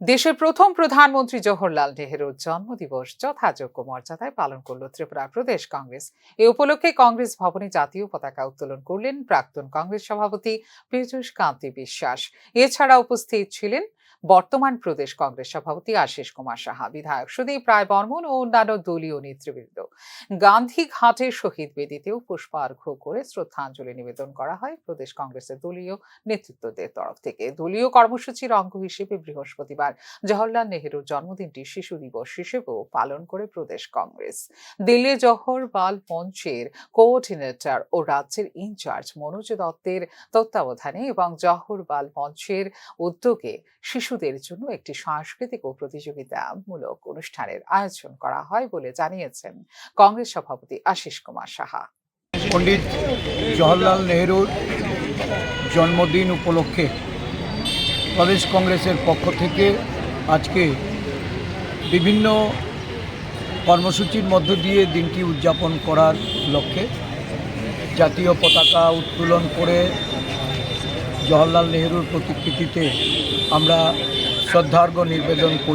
দেশের প্রথম প্রধানমন্ত্রী জওহরলাল নেহেরুর জন্মদিবস যথাযোগ্য মর্যাদায় পালন করল ত্রিপুরা প্রদেশ কংগ্রেস। এ উপলক্ষে কংগ্রেস ভবনে জাতীয় পতাকা উত্তোলন করলেন প্রাক্তন কংগ্রেস সভাপতি পীযূষ কান্তি বিশ্বাস। এছাড়া উপস্থিত ছিলেন বর্তমান প্রদেশ কংগ্রেস সভাপতি আশিস কুমার সাহা, বিধায়ক সুদীপ রায় বর্মন ও অন্যান্য দলীয় নেতৃবৃন্দ। গান্ধী ঘাটের শহীদ বেদিতেও পুষ্পার্ঘ্য করে শ্রদ্ধাঞ্জলি নিবেদন করা হয় প্রদেশ কংগ্রেসের দলীয় নেতৃত্বদের তরফ থেকে। দলীয় কর্মসূচির অঙ্গ হিসেবে বৃহস্পতিবার জওহরলাল নেহেরুর জন্মদিনটি শিশু দিবস হিসেবেও পালন করে প্রদেশ কংগ্রেস। দিল্লি জওহরলাল মঞ্চের কোঅর্ডিনেটর ও রাজ্যের ইনচার্জ মনোজ দত্তের তত্ত্বাবধানে এবং জওহরলাল মঞ্চের উদ্যোগে শিশুদের জন্য একটি সাংস্কৃতিক ও প্রতিযোগিতামূলক অনুষ্ঠানের আয়োজন করা হয় বলে জানিয়েছেন কংগ্রেস সভাপতি আশিস কুমার সাহা। পণ্ডিত জওহরলাল নেহরুর জন্মদিন উপলক্ষে প্রদেশ কংগ্রেসের পক্ষ থেকে আজকে বিভিন্ন কর্মসূচির মধ্য দিয়ে দিনটি উদযাপন করার লক্ষ্যে জাতীয় পতাকা উত্তোলন করে জওহরলাল নেহরুর প্রতিকৃতিতে আমরা শ্রদ্ধার্ঘ্য নিবেদন